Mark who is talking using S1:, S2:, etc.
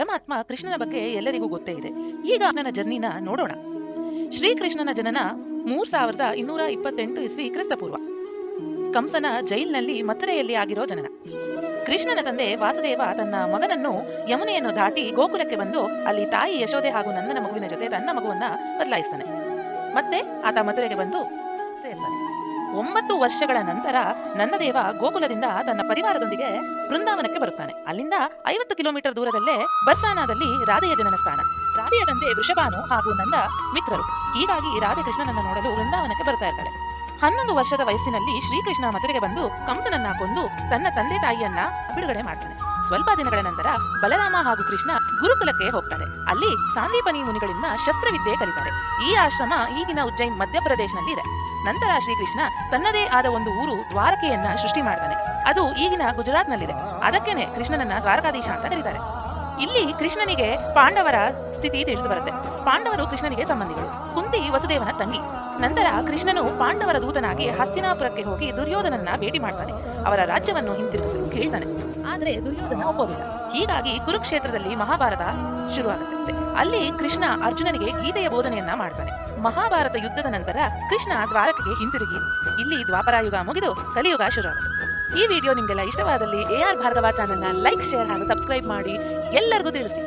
S1: ಪರಮಾತ್ಮ ಕೃಷ್ಣನ ಬಗ್ಗೆ ಎಲ್ಲರಿಗೂ ಗೊತ್ತೇ ಇದೆ. ಈಗ ನನ್ನ ಜರ್ನಿನ ನೋಡೋಣ. ಶ್ರೀಕೃಷ್ಣನ ಜನನ ಮೂರ್ ಸಾವಿರದ ಇನ್ನೂರ ಇಪ್ಪತ್ತೆಂಟು ಇಸ್ವಿ ಕ್ರಿಸ್ತಪೂರ್ವ. ಕಂಸನ ಜೈಲ್ನಲ್ಲಿ ಮಥುರೆಯಲ್ಲಿ ಆಗಿರೋ ಜನನ. ಕೃಷ್ಣನ ತಂದೆ ವಾಸುದೇವ ತನ್ನ ಮಗನನ್ನು ಯಮುನೆಯನ್ನು ದಾಟಿ ಗೋಕುಲಕ್ಕೆ ಬಂದು ಅಲ್ಲಿ ತಾಯಿ ಯಶೋದೆ ಹಾಗೂ ನಂದನ ಮಗುವಿನ ಜೊತೆ ತನ್ನ ಮಗುವನ್ನ ಬದಲಾಯಿಸ್ತಾನೆ. ಮತ್ತೆ ಆತ ಮಥುರೆಗೆ ಬಂದು ಒಂಬತ್ತು ವರ್ಷಗಳ ನಂತರ ನಂದದೇವ ಗೋಕುಲದಿಂದ ತನ್ನ ಪರಿವಾರದೊಂದಿಗೆ ಬೃಂದಾವನಕ್ಕೆ ಬರುತ್ತಾನೆ. ಅಲ್ಲಿಂದ ಐವತ್ತು ಕಿಲೋಮೀಟರ್ ದೂರದಲ್ಲೇ ಬರ್ಸಾನಾದಲ್ಲಿ ರಾಧೆಯ ಜನನ ಸ್ಥಾನ. ರಾಧೆಯ ತಂದೆ ವೃಷಭಾನು ಹಾಗೂ ನನ್ನ ಮಿತ್ರರು. ಹೀಗಾಗಿ ರಾಧೆ ಕೃಷ್ಣನನ್ನು ನೋಡಲು ವೃಂದಾವನಕ್ಕೆ ಬರ್ತಾ ಇರ್ತಾಳೆ ಹನ್ನೊಂದು ವರ್ಷದ ವಯಸ್ಸಿನಲ್ಲಿ ಶ್ರೀಕೃಷ್ಣ ಮಧುರೆಗೆ ಬಂದು ಕಂಸನನ್ನ ಕೊಂದು ತನ್ನ ತಂದೆ ತಾಯಿಯನ್ನ ಬಿಡುಗಡೆ ಮಾಡ್ತಾನೆ. ಸ್ವಲ್ಪ ದಿನಗಳ ನಂತರ ಬಲರಾಮ ಹಾಗೂ ಕೃಷ್ಣ ಗುರುಕುಲಕ್ಕೆ ಹೋಗ್ತಾರೆ. ಅಲ್ಲಿ ಸಾಂದೀಪನಿ ಮುನಿಗಳಿಂದ ಶಸ್ತ್ರವಿದ್ಯೆ ಕಲಿತಾರೆ ಈ ಆಶ್ರಮ ಈಗಿನ ಉಜ್ಜೈನ್ ಮಧ್ಯಪ್ರದೇಶನಲ್ಲಿ ಇದೆ ನಂತರ ಶ್ರೀಕೃಷ್ಣ ತನ್ನದೇ ಆದ ಒಂದು ಊರು ದ್ವಾರಕೆಯನ್ನ ಸೃಷ್ಟಿ ಮಾಡ್ತಾನೆ. ಅದು ಈಗಿನ ಗುಜರಾತ್ನಲ್ಲಿದೆ. ಅದಕ್ಕೇನೆ ಕೃಷ್ಣನನ್ನ ದ್ವಾರಕಾಧೀಶ ಅಂತ ಕರೀತಾರೆ. ಇಲ್ಲಿ ಕೃಷ್ಣನಿಗೆ ಪಾಂಡವರ ಸ್ಥಿತಿ ತಿಳಿದು ಬರುತ್ತೆ. ಪಾಂಡವರು ಕೃಷ್ಣನಿಗೆ ಸಂಬಂಧಿಗಳು. ಕುಂತಿ ವಸುದೇವನ ತಂಗಿ. ನಂತರ ಕೃಷ್ಣನು ಪಾಂಡವರ ದೂತನಾಗಿ ಹಸ್ತಿನಾಪುರಕ್ಕೆ ಹೋಗಿ ದುರ್ಯೋಧನನ್ನ ಭೇಟಿ ಮಾಡ್ತಾನೆ. ಅವರ ರಾಜ್ಯವನ್ನು ಹಿಂತಿರುಗಿಸಲು ಕೇಳ್ತಾನೆ. ಆದ್ರೆ ದುರ್ಯೋಧನ ಒಪ್ಪೋದಿಲ್ಲ ಹೀಗಾಗಿ ಕುರುಕ್ಷೇತ್ರದಲ್ಲಿ ಮಹಾಭಾರತ ಶುರುವಾಗುತ್ತೆ. ಅಲ್ಲಿ ಕೃಷ್ಣ ಅರ್ಜುನನಿಗೆ ಗೀತೆಯ ಬೋಧನೆಯನ್ನ ಮಾಡ್ತಾನೆ. ಮಹಾಭಾರತ ಯುದ್ಧದ ನಂತರ ಕೃಷ್ಣ ದ್ವಾರಕೆಗೆ ಹಿಂತಿರುಗಿ. ಇಲ್ಲಿ ದ್ವಾಪರಾಯುಗ ಮುಗಿದು ಕಲಿಯುಗ ಶುರುವಾಗುತ್ತೆ. ಈ ವಿಡಿಯೋ ನಿಮಗೆಲ್ಲ ಇಷ್ಟವಾದಲ್ಲಿ ಎ ಆರ್ ಭಾರ್ಗವ ಚಾನೆಲ್ನ ಲೈಕ್ ಶೇರ್ ಹಾಗೂ ಸಬ್ಸ್ಕ್ರೈಬ್ ಮಾಡಿ ಎಲ್ಲರಿಗೂ ತಿಳಿಸಿ.